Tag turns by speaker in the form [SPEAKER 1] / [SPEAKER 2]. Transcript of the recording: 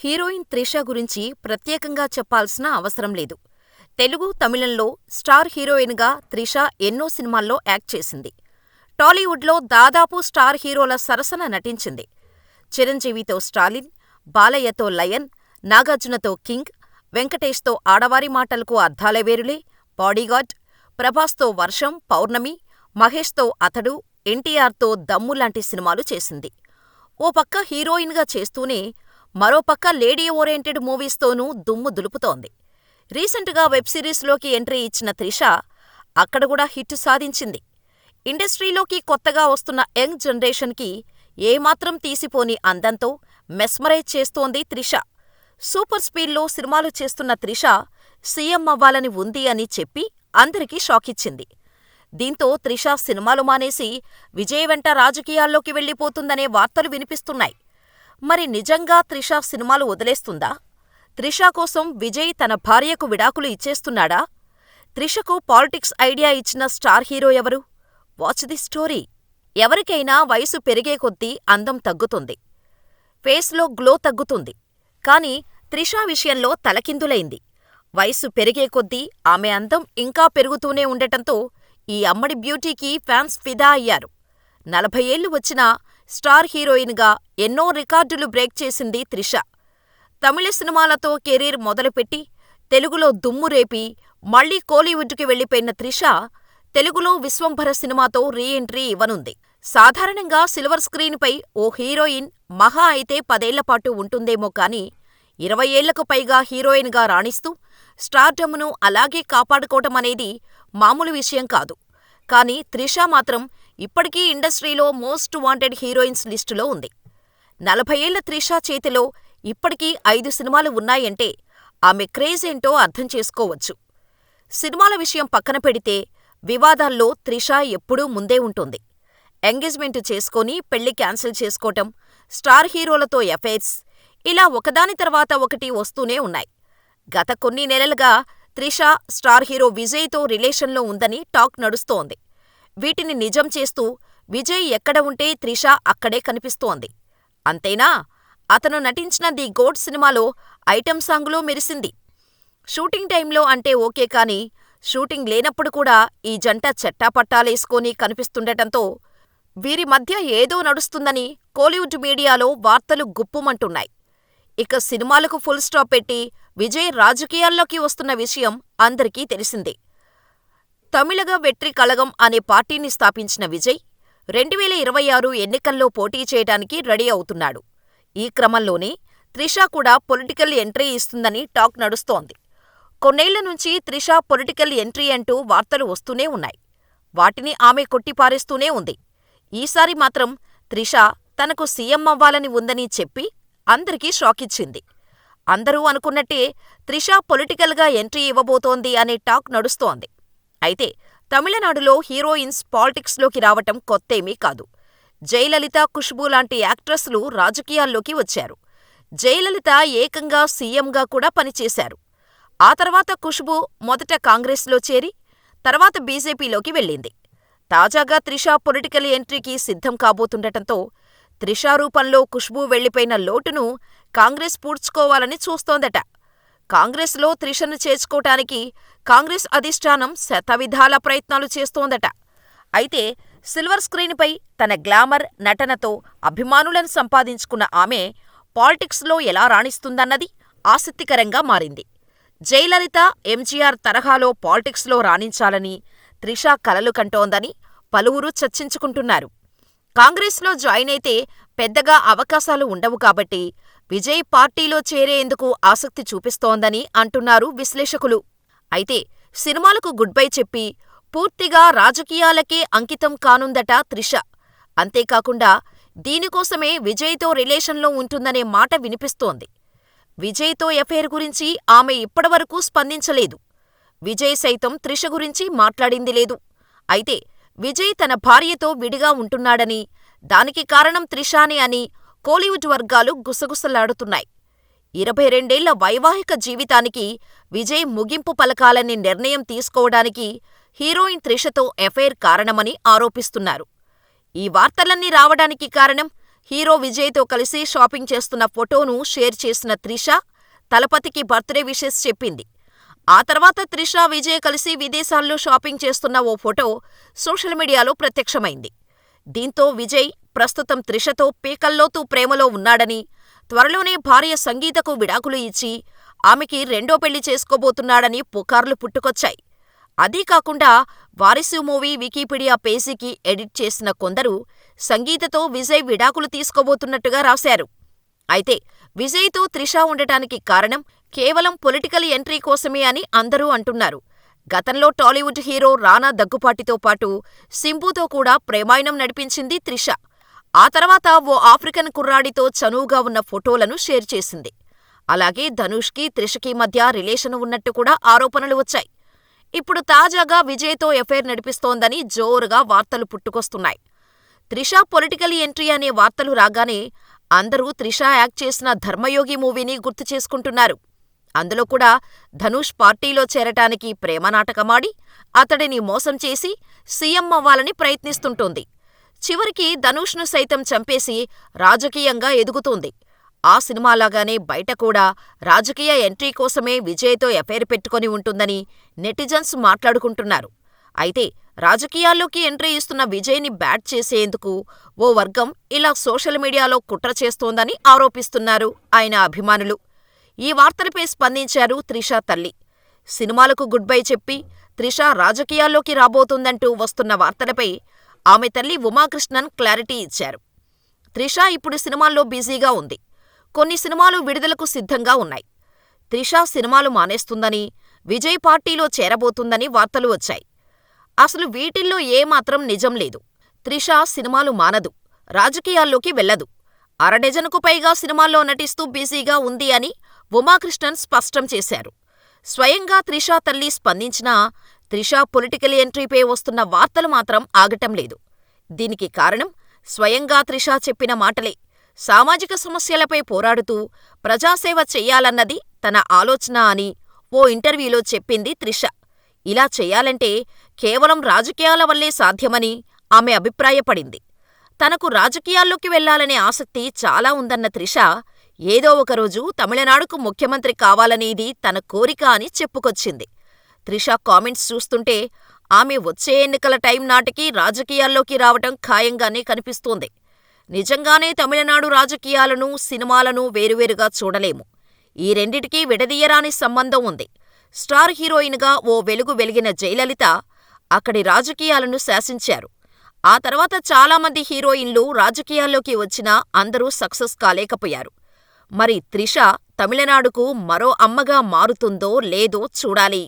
[SPEAKER 1] Heroine Trisha గురించి ప్రత్యేకంగా చెప్పాల్సిన అవసరం లేదు. తెలుగు, తమిళంలో స్టార్ హీరోయిన్గా త్రిష ఎన్నో సినిమాల్లో యాక్ట్ చేసింది. టాలీవుడ్లో దాదాపు స్టార్ హీరోల సరసన నటించింది. చిరంజీవితో స్టాలిన్, బాలయ్యతో లయన్, నాగార్జునతో కింగ్, వెంకటేష్తో ఆడవారి మాటలకు అర్థాలే వేరులే, బాడీగార్డ్, ప్రభాస్తో వర్షం, పౌర్ణమి, మహేష్తో అతడు, ఎన్టీఆర్తో దమ్ము లాంటి సినిమాలు చేసింది. ఓ పక్క హీరోయిన్గా చేస్తూనే మరోపక్క లేడీ ఓరియెంటెడ్ మూవీస్తోనూ దుమ్ము దులుపుతోంది. రీసెంట్గా వెబ్ సిరీస్లోకి ఎంట్రీ ఇచ్చిన త్రిష అక్కడ కూడా హిట్ సాధించింది. ఇండస్ట్రీలోకి కొత్తగా వస్తున్న యంగ్ జనరేషన్కి ఏమాత్రం తీసిపోని అందంతో మెస్మరైజ్ చేస్తోంది త్రిష. సూపర్ స్పీడ్లో సినిమాలు చేస్తున్న త్రిష సీఎం అవ్వాలని ఉంది అని చెప్పి అందరికీ షాకిచ్చింది. దీంతో త్రిష సినిమాలు మానేసి విజయ్ వెంట రాజకీయాల్లోకి వెళ్ళిపోతుందనే వార్తలు వినిపిస్తున్నాయి. మరి నిజంగా త్రిష సినిమాలు వదిలేస్తుందా? త్రిష కోసం విజయ్ తన భార్యకు విడాకులు ఇచ్చేస్తున్నాడా? త్రిషకు పాలిటిక్స్ ఐడియా ఇచ్చిన స్టార్ హీరో ఎవరు? Watch the story. ఎవరికైనా వయసు పెరిగే కొద్దీ అందం తగ్గుతుంది. ఫేస్లో గ్లో తగ్గుతుంది. కానీ త్రిష విషయంలో తలకిందులైంది. వయసు పెరిగే కొద్దీ ఆమె అందం ఇంకా పెరుగుతూనే ఉండటంతో ఈ అమ్మడి బ్యూటీకి ఫ్యాన్స్ ఫిదా అయ్యారు. నలభై ఏళ్ళు వచ్చినా స్టార్ హీరోయిన్గా ఎన్నో రికార్డులు బ్రేక్ చేసింది త్రిష. తమిళ సినిమాలతో కెరీర్ మొదలుపెట్టి తెలుగులో దుమ్ము రేపి మళ్ళీ కోలీవుడ్కి వెళ్ళిపోయిన త్రిష తెలుగులో విశ్వంభర సినిమాతో రీ ఎంట్రీ ఇవ్వనుంది. సాధారణంగా సిల్వర్ స్క్రీన్పై ఓ హీరోయిన్ మహా అయితే పదేళ్ళపాటు ఉంటుందేమో కానీ ఇరవై ఏళ్ళకు పైగా హీరోయిన్గా రాణిస్తూ స్టార్డమ్ను అలాగే కాపాడుకోవటమనేది మామూలు విషయం కాదు. కానీ త్రిష మాత్రం ఇప్పటికీ ఇండస్ట్రీలో మోస్ట్ వాంటెడ్ హీరోయిన్స్ లిస్టులో ఉంది. నలభై ఏళ్ళ త్రిష చేతిలో ఇప్పటికీ ఐదు సినిమాలు ఉన్నాయంటే ఆమె క్రేజ్ ఏంటో అర్థం చేసుకోవచ్చు. సినిమాల విషయం పక్కన పెడితే వివాదాల్లో త్రిష ఎప్పుడూ ముందే ఉంటుంది. ఎంగేజ్మెంట్ చేసుకొని పెళ్ళి క్యాన్సిల్ చేసుకోవటం, స్టార్ హీరోలతో ఎఫైర్స్ ఇలా ఒకదాని తర్వాత ఒకటి వస్తూనే ఉన్నాయి. గత కొన్ని నెలలుగా త్రిష స్టార్ హీరో విజయ్తో రిలేషన్లో ఉందని టాక్ నడుస్తోంది. వీటిని నిజం చేస్తూ విజయ్ ఎక్కడ ఉంటే త్రిష అక్కడే కనిపిస్తోంది. అంతేనా అతను నటించిన ది గోడ్ సినిమాలో ఐటెం సాంగులో మెరిసింది. షూటింగ్ టైంలో అంటే ఓకే కానీ షూటింగ్ లేనప్పుడు కూడా ఈ జంట చెట్టాపట్టాలేసుకొని కనిపిస్తుండటంతో వీరి మధ్య ఏదో నడుస్తుందని కోలీవుడ్ మీడియాలో వార్తలు గుప్పుమంటున్నాయి. ఇక సినిమాలకు ఫుల్ స్టాప్ పెట్టి విజయ్ రాజకీయాల్లోకి వస్తున్న విషయం అందరికీ తెలిసిందే. తమిళగ వెట్రి కళగం అనే పార్టీని స్థాపించిన విజయ్ రెండువేల ఇరవై ఆరు ఎన్నికల్లో పోటీ చేయడానికి రెడీ అవుతున్నాడు. ఈ క్రమంలోనే త్రిష కూడా పొలిటికల్ ఎంట్రీ ఇస్తుందని టాక్ నడుస్తోంది. కొన్నేళ్ళ నుంచి త్రిష పొలిటికల్ ఎంట్రీ అంటూ వార్తలు వస్తూనే ఉన్నాయి. వాటిని ఆమె కొట్టిపారేస్తూనే ఉంది. ఈసారి మాత్రం త్రిష తనకు సీఎం అవ్వాలని ఉందని చెప్పి అందరికీ షాకిచ్చింది. అందరూ అనుకున్నట్టే త్రిష పొలిటికల్గా ఎంట్రీ ఇవ్వబోతోంది అనే టాక్ నడుస్తోంది. అయితే తమిళనాడులో హీరోయిన్స్ పాలిటిక్స్లోకి రావటం కొత్తేమీ కాదు. జయలలిత, ఖుష్బూ లాంటి యాక్ట్రెస్లు రాజకీయాల్లోకి వచ్చారు. జయలలిత ఏకంగా సీఎంగా కూడా పనిచేశారు. ఆ తర్వాత ఖుష్బూ మొదట కాంగ్రెస్లో చేరి, తర్వాత బీజేపీలోకి వెళ్ళింది. తాజాగా త్రిష పొలిటికల్ ఎంట్రీకి సిద్ధం కాబోతుండటంతో త్రిష రూపంలో ఖుష్బూ వెళ్ళిపోయిన లోటును కాంగ్రెస్ పూడ్చుకోవాలని చూస్తోందట. కాంగ్రెస్లో త్రిషను చేర్చుకోటానికి కాంగ్రెస్ అధిష్టానం శతవిధాల ప్రయత్నాలు చేస్తోందట. అయితే సిల్వర్ స్క్రీన్పై తన గ్లామర్, నటనతో అభిమానులను సంపాదించుకున్న ఆమె పాలిటిక్స్లో ఎలా రాణిస్తుందన్నది ఆసక్తికరంగా మారింది. జయలలిత, ఎంజీఆర్ తరహాలో పాలిటిక్స్లో రాణించాలని త్రిష కలలు కంటోందని పలువురు చర్చించుకుంటున్నారు. కాంగ్రెస్లో జాయిన్ అయితే పెద్దగా అవకాశాలు ఉండవు కాబట్టి విజయ్ పార్టీలో చేరేందుకు ఆసక్తి చూపిస్తోందని అంటున్నారు విశ్లేషకులు. అయితే సినిమాలకు గుడ్ బై చెప్పి పూర్తిగా రాజకీయాలకే అంకితం కానుందట త్రిష. అంతేకాకుండా దీనికోసమే విజయ్తో రిలేషన్లో ఉంటుందనే మాట వినిపిస్తోంది. విజయ్తో ఎఫైర్ గురించి ఆమె ఇప్పటివరకు స్పందించలేదు. విజయ్ సైతం త్రిష గురించి మాట్లాడింది లేదు. అయితే విజయ్ తన భార్యతో విడిగా ఉంటున్నాడని, దానికి కారణం త్రిషానే అని కోలీవుడ్ వర్గాలు గుసగుసలాడుతున్నాయి. ఇరవై రెండేళ్ళ వైవాహిక జీవితానికి విజయ్ ముగింపు పలకాలని నిర్ణయం తీసుకోవడానికి హీరోయిన్ త్రిషతో ఎఫైర్ కారణమని ఆరోపిస్తున్నారు. ఈ వార్తలన్నీ రావడానికి కారణం హీరో విజయ్తో కలిసి షాపింగ్ చేస్తున్న ఫోటోను షేర్ చేసిన త్రిష తలపతికి బర్త్డే విషెస్ చెప్పింది. ఆ తర్వాత త్రిష, విజయ్ కలిసి విదేశాల్లో షాపింగ్ చేస్తున్న ఓ ఫోటో సోషల్ మీడియాలో ప్రత్యక్షమైంది. దీంతో విజయ్ ప్రస్తుతం త్రిషతో పీకల్లోతూ ప్రేమలో ఉన్నాడని, త్వరలోనే భార్య సంగీతకు విడాకులు ఇచ్చి ఆమెకి రెండో పెళ్ళి చేసుకోబోతున్నాడని పుకార్లు పుట్టుకొచ్చాయి. అదీ కాకుండా వారిసు మూవీ వికీపీడియా పేజీకి ఎడిట్ చేసిన కొందరు సంగీతతో విజయ్ విడాకులు తీసుకోబోతున్నట్టుగా రాశారు. అయితే విజయ్తో త్రిష ఉండటానికి కారణం కేవలం పొలిటికల్ ఎంట్రీ కోసమే అని అందరూ అంటున్నారు. గతంలో టాలీవుడ్ హీరో రానా దగ్గుపాటితో పాటు సింబుతో కూడా ప్రేమాయణం నడిపించింది త్రిష. ఆ తర్వాత ఓ ఆఫ్రికన్ కుర్రాడితో చనువుగా ఉన్న ఫోటోలను షేర్ చేసింది. అలాగే ధనుష్కి, త్రిషకి మధ్య రిలేషన్ ఉన్నట్టు కూడా ఆరోపణలు వచ్చాయి. ఇప్పుడు తాజాగా విజయ్తో ఎఫైర్ నడిపిస్తోందని జోరుగా వార్తలు పుట్టుకొస్తున్నాయి. త్రిష పొలిటికల్ ఎంట్రీ అనే వార్తలు రాగానే అందరూ త్రిష యాక్ట్ చేసిన ధర్మయోగి మూవీని గుర్తు చేసుకుంటున్నారు. అందులో కూడా ధనుష్ పార్టీలో చేరటానికి ప్రేమ నాటకమాడి అతడిని మోసం చేసి సీఎం అవ్వాలని ప్రయత్నిస్తుంటోంది. చివరికి ధనుష్ను సైతం చంపేసి రాజకీయంగా ఎదుగుతోంది. ఆ సినిమాలాగానే బయట కూడా రాజకీయ ఎంట్రీ కోసమే విజయ్తో ఎఫైర్ పెట్టుకొని ఉంటుందని నెటిజన్స్ మాట్లాడుకుంటున్నారు. అయితే రాజకీయాల్లోకి ఎంట్రీ ఇస్తున్న విజయ్ని బ్యాట్ చేసేందుకు ఓ వర్గం ఇలా సోషల్ మీడియాలో కుట్ర చేస్తోందని ఆరోపిస్తున్నారు ఆయన అభిమానులు. ఈ వార్తలపై స్పందించారు త్రిష తల్లి. సినిమాలకు గుడ్ బై చెప్పి త్రిష రాజకీయాల్లోకి రాబోతోందంటూ వస్తున్న వార్తలపై ఆమె తల్లి ఉమాకృష్ణన్ క్లారిటీ ఇచ్చారు. త్రిష ఇప్పుడు సినిమాల్లో బిజీగా ఉంది. కొన్ని సినిమాలు విడుదలకు సిద్ధంగా ఉన్నాయి. త్రిష సినిమాలు మానేస్తుందని, విజయ్ పార్టీలో చేరబోతుందని వార్తలు వచ్చాయి. అసలు వీటిల్లో ఏమాత్రం నిజం లేదు. త్రిష సినిమాలు మానదు, రాజకీయాల్లోకి వెళ్ళదు. అరడజనుకు పైగా సినిమాల్లో నటిస్తూ బిజీగా ఉంది అని ఉమాకృష్ణన్ స్పష్టం చేశారు. స్వయంగా త్రిష తల్లి స్పందించినా త్రిష పొలిటికల్ ఎంట్రీపై వస్తున్న వార్తలు మాత్రం ఆగటం లేదు. దీనికి కారణం స్వయంగా త్రిష చెప్పిన మాటలే. సామాజిక సమస్యలపై పోరాడుతూ ప్రజాసేవ చెయ్యాలన్నది తన ఆలోచన అని ఓ ఇంటర్వ్యూలో చెప్పింది త్రిష. ఇలా చెయ్యాలంటే కేవలం రాజకీయాల వల్లే సాధ్యమని ఆమె అభిప్రాయపడింది. తనకు రాజకీయాల్లోకి వెళ్ళాలనే ఆసక్తి చాలా ఉందన్న త్రిష ఏదో ఒకరోజు తమిళనాడుకు ముఖ్యమంత్రి కావాలనేది తన కోరిక అని చెప్పుకొచ్చింది. త్రిష కామెంట్స్ చూస్తుంటే ఆమె వచ్చే ఎన్నికల టైం నాటికి రాజకీయాల్లోకి రావటం ఖాయంగానే కనిపిస్తోంది. నిజంగానే తమిళనాడు రాజకీయాలను, సినిమాలను వేరువేరుగా చూడలేము. ఈ రెండిటికీ విడదీయరాని సంబంధం ఉంది. స్టార్ హీరోయిన్గా ఓ వెలుగు వెలిగిన జయలలిత అక్కడి రాజకీయాలను శాసించారు. ఆ తర్వాత చాలామంది హీరోయిన్లు రాజకీయాల్లోకి వచ్చినా అందరూ సక్సెస్ కాలేకపోయారు. మరి త్రిష తమిళనాడుకు మరో అమ్మగా మారుతుందో లేదో చూడాలి.